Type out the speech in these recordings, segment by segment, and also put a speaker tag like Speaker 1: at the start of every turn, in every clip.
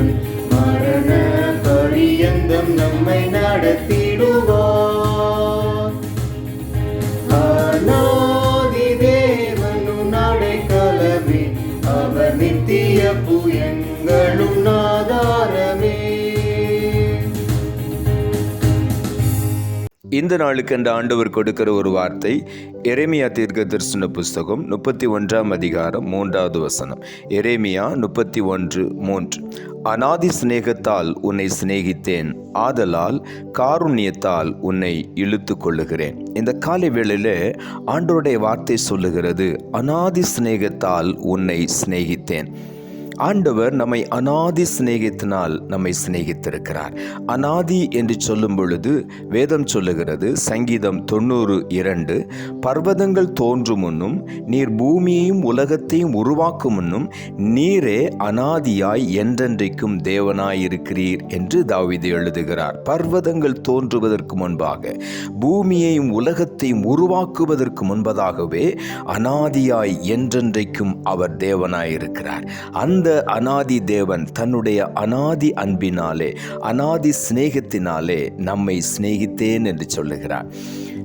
Speaker 1: தேவன் மரண பரியந்தம் நம்மை நடத்திடுவார் அவர் நித்திய புயங்களும்
Speaker 2: இந்த நாளுக்கு அந்த ஆண்டவர் கொடுக்கிற ஒரு வார்த்தை எரேமியா தீர்க்க தரிசன புஸ்தகம் முப்பத்தி ஒன்றாம் அதிகாரம் மூன்றாவது வசனம். எரேமியா முப்பத்தி ஒன்று மூன்று. அனாதி சிநேகத்தால் உன்னை சிநேகித்தேன். ஆதலால் காருண்யத்தால் உன்னை இழுத்து கொள்ளுகிறேன் இந்த காலை வேளையில் ஆண்டோருடைய வார்த்தை சொல்லுகிறது அனாதி சிநேகத்தால் உன்னை சிநேகித்தேன். ஆண்டவர் நம்மை அனாதி சிநேகித்தினால் நம்மை சிநேகித்திருக்கிறார். அனாதி என்று சொல்லும் பொழுது வேதம் சொல்லுகிறது சங்கீதம் தொண்ணூறு இரண்டு பர்வதங்கள் தோன்றும் முன்னும் நீர் பூமியையும் உலகத்தையும் உருவாக்கும் முன்னும் நீரே அனாதியாய் என்றென்றைக்கும் தேவனாயிருக்கிறீர் என்று தாவிது எழுதுகிறார். பர்வதங்கள் தோன்றுவதற்கு முன்பாக பூமியையும் உலகத்தையும் உருவாக்குவதற்கு முன்பதாகவே அனாதியாய் என்றென்றைக்கும் அவர் தேவனாயிருக்கிறார். அந்த அனாதி தேவன் தன்னுடைய அனாதி அன்பினாலே அனாதி சிநேகத்தினாலே நம்மை சிநேகித்தேன் என்று சொல்லுகிறார்.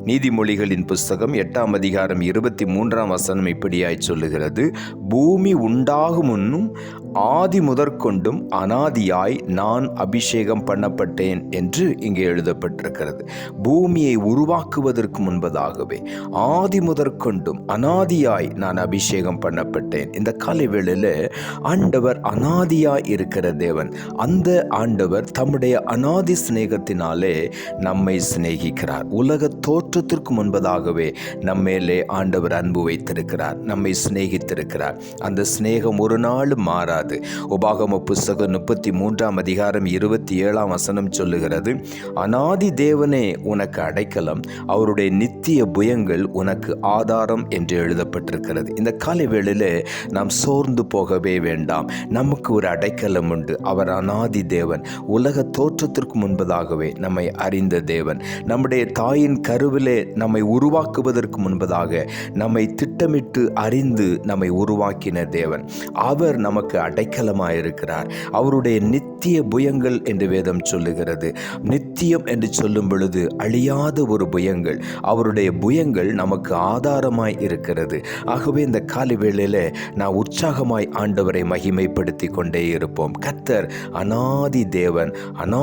Speaker 2: நீதிமொழிகளின் புஸ்தகம் எட்டாம் அதிகாரம் இருபத்தி மூன்றாம் வசனம் இப்படியாய் சொல்லுகிறது. பூமி உண்டாகும் முன்னும் ஆதி முதற்கொண்டும் அனாதியாய் நான் அபிஷேகம் பண்ணப்பட்டேன் என்று இங்கே எழுதப்பட்டிருக்கிறது. பூமியை உருவாக்குவதற்கு முன்பதாகவே ஆதி முதற்கொண்டும் அனாதியாய் நான் அபிஷேகம் பண்ணப்பட்டேன். இந்த காலை வேளையில் ஆண்டவர் அனாதியாய் இருக்கிற தேவன் அந்த ஆண்டவர் தம்முடைய அனாதி சிநேகத்தினாலே நம்மை சிநேகிக்கிறார். உலக தோற்றத்திற்கு முன்பதாகவே நம்மேலே ஆண்டவர் அன்பு வைத்திருக்கிறார் நம்மை சிநேகித்திருக்கிறார். அந்த சிநேகம் ஒரு நாள் மாறாது. உபாகம புஸ்தகம் முப்பத்தி மூன்றாம் அதிகாரம் இருபத்தி ஏழாம் வசனம் சொல்லுகிறது அனாதி தேவனே உனக்கு அடைக்கலம். அவருடைய நித்திய புயங்கள் உனக்கு ஆதாரம் என்று எழுதப்பட்டிருக்கிறது. இந்த காலை வேளையில் நாம் சோர்ந்து போகவே வேண்டாம். நமக்கு ஒரு அடைக்கலம் உண்டு. அவர் அனாதி தேவன். உலக தோற்றத்திற்கு முன்பதாகவே நம்மை அறிந்த தேவன். நம்முடைய தாயின் கருவிலே நம்மை உருவாக்குவதற்கு முன்பதாக நம்மை திட்டமிட்டு அறிந்து நம்மை உருவாக்கின தேவன். அவர் நமக்கு அடைக்கலமாயிருக்கிறார். அவருடைய நித்திய புயங்கள் என்று வேதம் சொல்லுகிறது. நித்தியம் என்று சொல்லும் பொழுது அழியாத ஒரு புயங்கள் அவருடைய புயங்கள் நமக்கு ஆதாரமாய் இருக்கிறது. ஆகவே இந்த காலை வேளையில் நான் உற்சாகமாய் ஆண்டவரை மகிமைப்படுத்தி கொண்டே இருப்போம். கத்தர் அனாதி தேவன்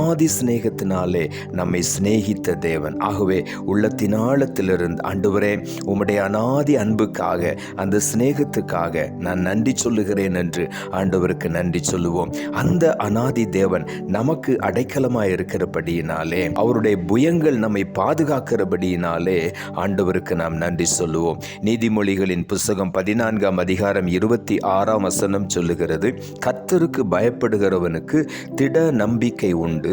Speaker 2: அனாதி சிநேகத்தினாலே நம்மை சிநேகித்த தேவன். ஆகவே உள்ளத்தின் ஆழத்திலிருந்து ஆண்டவரே உம்முடைய அனாதி அன்புக்காக அந்த சிநேகத்துக்காக நான் நன்றி சொல்லுகிறேன் என்று ஆண்டவருக்கு நன்றி சொல்லுவோம். அந்த அனாதி தேவன் நமக்கு அடைக்கலமாக இருக்கிறபடியினாலே அவருடைய புயங்கள் நம்மை பாதுகாக்கிறபடியினாலே ஆண்டவருக்கு நாம் நன்றி சொல்லுவோம். நீதிமொழிகளின் புஸ்தகம் பதினான்காம் அதிகாரம் இருபத்தி ஆறாம் வசனம் சொல்லுகிறது கர்த்தருக்கு பயப்படுகிறவனுக்கு திட நம்பிக்கை உண்டு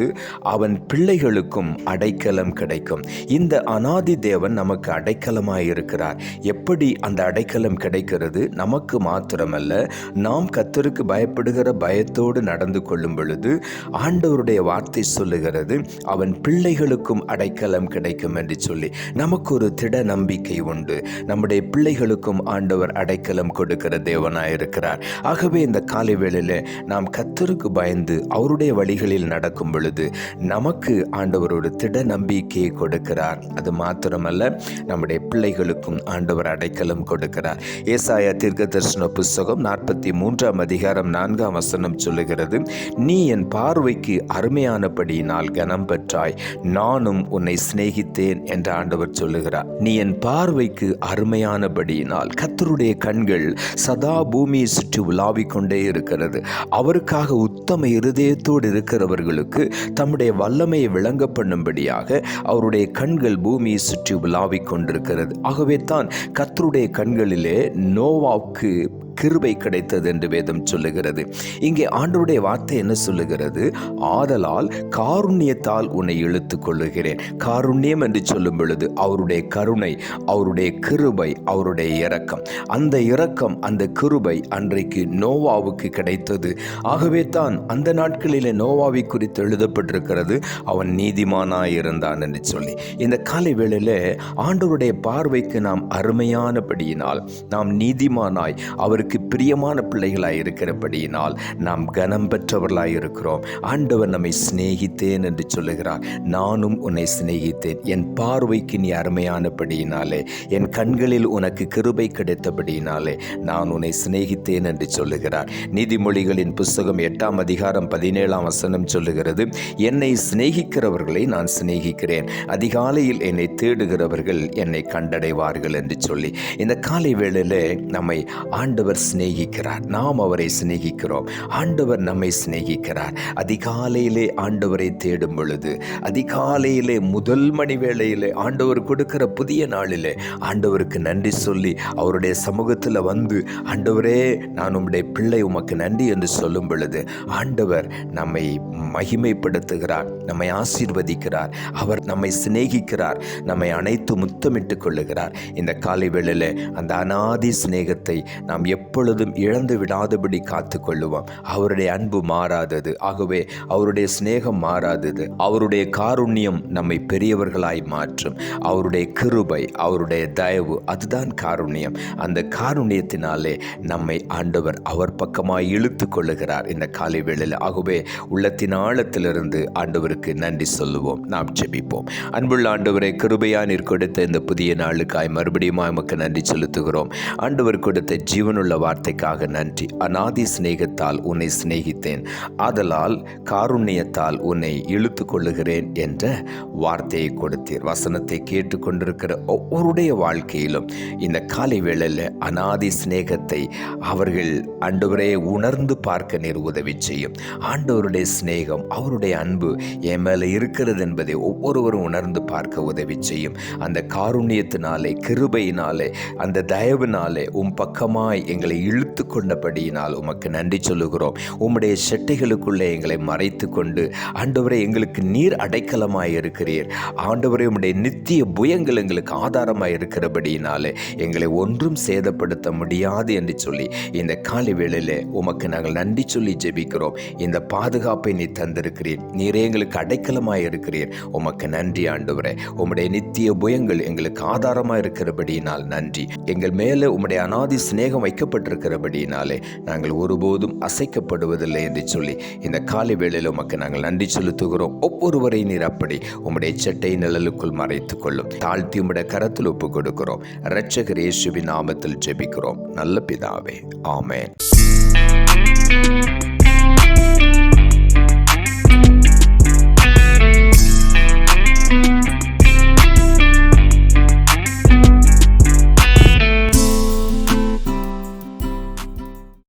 Speaker 2: அவன் பிள்ளைகளுக்கும் அடைக்கலம் கிடைக்கும். இந்த அனாதி தேவன் நமக்கு அடைக்கலமாக இருக்கிறார். எப்படி அந்த அடைக்கலம் கிடைக்கிறது? நமக்கு மாத்திரமல்ல நாம் கத்தருக்கு பயப்படுகிற பயத்தோடு நடந்து கொள்ளும் பொழுது ஆண்டவருடைய வார்த்தை சொல்லுகிறது அவன் பிள்ளைகளுக்கும் அடைக்கலம் கிடைக்கும் என்று சொல்லி. நமக்கு ஒரு திட நம்பிக்கை உண்டு. நம்முடைய பிள்ளைகளுக்கும் ஆண்டவர் அடைக்கலம் கொடுக்கிற தேவனாயிருக்கிறார் ஆகவே இந்த காலை வேளையில் நாம் கத்தருக்கு பயந்து அவருடைய வழிகளில் நடக்கும் பொழுது நமக்கு ஆண்டவர் ஒரு திட நம்பிக்கையை கொடுக்கிறார். அது மாத்திரமல்ல நம்முடைய பிள்ளைகளுக்கும் ஆண்டவர் அடைக்கலம் கொடுக்கிறார். ஏசாயா தீர்க்க தரிசன புஸ்தகம் நாற்பத்தி மூன்றாம் அதிகாரம் நான்காம் வசனம் சொல்லுகிறது நீ என் பார்வைக்கு அருமையானபடியினால் கனம் பெற்றாய். நானும் உன்னை சிநேகித்தேன் என்று ஆண்டவர் சொல்லுகிறார். நீ என் பார்வைக்கு அருமையானபடியினால் கத்தருடைய கண்கள் சதா பூமியை சுற்றி உலாவிக் கொண்டே இருக்கிறது. அவருக்காக உத்தம இருதயத்தோடு இருக்கிறவர்களுக்கு தம்முடைய வல்லமையை விளங்க பண்ணும்படியாக அவருடைய கண்கள் பூமியை சுற்றி உலாவிக் கொண்டிருக்கிறது. ஆகவே தான் கத்தருடைய கண்களிலே நோவாவுக்கு கிருபை கிடைத்தது என்று வேதம் சொல்லுகிறது. இங்கே ஆண்டவருடைய வார்த்தை என்ன சொல்லுகிறது? ஆதலால் காருண்யத்தால் உன்னை இழுத்து கொள்ளுகிறேன். காருண்யம் என்று சொல்லும் பொழுது அவருடைய கருணை அவருடைய கிருபை அவருடைய இரக்கம். அந்த இரக்கம் அந்த கிருபை அன்றைக்கு நோவாவுக்கு கிடைத்தது. ஆகவே தான் அந்த நாட்களிலே நோவாவை குறித்து எழுதப்பட்டிருக்கிறது. அவன் நீதிமானாய் இருந்தான் என்று சொல்லி. இந்த காலை வேளையில் ஆண்டவருடைய பார்வைக்கு நாம் அருமையானபடியினால் நாம் நீதிமானாய் அவருக்கு பிரியமான பிள்ளைகளாய் இருக்கிறபடியினால் நாம் கனம் பெற்றவர்களாய் இருக்கிறோம் ஆண்டவர் நம்மை சிநேகித்தேன் என்று சொல்லுகிறார். நானும் உன்னை சிநேகித்தேன். என் பார்வைக்கு நீ அருமையானபடியினாலே என் கண்களில் உனக்கு கிருபை கிடைத்தபடியினாலே நான் உன்னை சிநேகித்தேன் என்று சொல்லுகிறார். நீதிமொழிகளின் புஸ்தகம் எட்டாம் அதிகாரம் பதினேழாம் வசனம் சொல்லுகிறது என்னை சிநேகிக்கிறவர்களை நான் சிநேகிக்கிறேன். அதிகாலையில் என்னை தேடுகிறவர்கள் என்னை கண்டடைவார்கள் என்று சொல்லி. இந்த காலை வேளையில் நம்மை ஆண்டவர் சிநேகிக்கிறார். நாம் அவரை சிநேகிக்கிறோம். ஆண்டவர் நம்மை சிநேகிக்கிறார். அதிகாலையிலே ஆண்டவரை தேடும் பொழுது அதிகாலையிலே முதல் மணி வேளையிலே ஆண்டவர் கொடுக்கிற புதிய நாளிலே ஆண்டவருக்கு நன்றி சொல்லி அவருடைய சமூகத்தில் வந்து ஆண்டவரே நான் உம்முடைய பிள்ளை உமக்கு நன்றி என்று சொல்லும் பொழுது ஆண்டவர் நம்மை மகிமைப்படுத்துகிறார் நம்மை ஆசீர்வதிக்கிறார் அவர் நம்மை சிநேகிக்கிறார் நம்மை அனைத்து முத்தமிட்டு கொள்ளுகிறார். இந்த காலை வேளையில் அந்த அனாதி சிநேகத்தை நாம் எப்பொழுதும் இழந்து விடாதபடி காத்து கொள்ளுவோம் அவருடைய அன்பு மாறாதது. ஆகவே அவருடைய சிநேகம் மாறாதது. அவருடைய காருண்யம் நம்மை பெரியவர்களாய் மாற்றும். அவருடைய கிருபை அவருடைய தயவு அதுதான் காருண்யம். அந்த காருண்யத்தினாலே நம்மை ஆண்டவர் அவர் பக்கமாய் இழுத்து கொள்ளுகிறார் இந்த காலை வேளையில். ஆகவே உள்ளத்தின் ஆழத்திலிருந்து ஆண்டவருக்கு நன்றி சொல்லுவோம். நாம் ஜெபிப்போம். அன்புள்ள ஆண்டவரை கிருபையான கொடுத்த இந்த புதிய நாளுக்காய் மறுபடியும் எமக்கு நன்றி செலுத்துகிறோம். ஆண்டவர் கொடுத்த ஜீவனுள்ள வார்த்தைக்காக நன்றி. அநாதி சிநேகத்தால் உன்னை சிநேகித்தேன். ஆதலால் காருண்யத்தால் உன்னை இழுத்து கொள்ளுகிறேன் என்ற வார்த்தையை கொடுத்தீர். வசனத்தை கேட்டுக்கொண்டிருக்கிற ஒவ்வொருடைய வாழ்க்கையிலும் இந்த காலை வேளையில் அநாதி சிநேகத்தை அவர்கள் ஆண்டவரே உணர்ந்து பார்க்க நீர் உதவி செய்யும். ஆண்டவருடைய சிநேகம் அவருடைய அன்பு என் மேலே இருக்கிறது என்பதை ஒவ்வொருவரும் உணர்ந்து பார்க்க உதவி செய்யும். அந்த காருண்யத்தினாலே கிருபையினாலே அந்த தயவினாலே உன் பக்கமாய் எங்களை இழுத்து கொண்டபடியினால் உமக்கு நன்றி சொல்லுகிறோம். உம்முடைய செட்டைகளுக்குள்ளே எங்களை மறைத்து கொண்டு ஆண்டவரை எங்களுக்கு நீர் அடைக்கலமாக இருக்கிறீர். ஆண்டவரை உம்முடைய நித்திய புயங்கள் எங்களுக்கு ஆதாரமாக இருக்கிறபடியினாலே எங்களை ஒன்றும் சேதப்படுத்த முடியாது என்று சொல்லி இந்த காலை வேளையில் உமக்கு நாங்கள் நன்றி சொல்லி ஜெபிக்கிறோம். இந்த பாதுகாப்பை நீ தந்திருக்கிறீர். நீரே எங்களுக்கு அடைக்கலமாக இருக்கிறீர். உமக்கு நன்றி ஆண்டவரே. உம்முடைய நித்திய புயங்கள் எங்களுக்கு ஆதாரமாக இருக்கிறபடியினால் நன்றி. எங்கள் மேலே உம்முடைய அனாதி சிநேகம் இருக்கிறபடியினாலே நாங்கள் ஒருபோதும் அசைக்கப்படுவதில்லை என்று சொல்லி இந்த காலை வேளையில் உமக்கு நாங்கள் நன்றி செலுத்துகிறோம். ஒவ்வொருவரை நீர் அப்படி உம்முடைய சட்டை நிழலுக்குள் மறைத்துக் கொள்ளும். தாழ்த்தி உம்முடைய கரத்தில் ஒப்பு கொடுக்கிறோம். இரட்சகர் இயேசுவின் நாமத்தில் ஜெபிக்கிறோம். நல்ல பிதாவே. ஆமென்.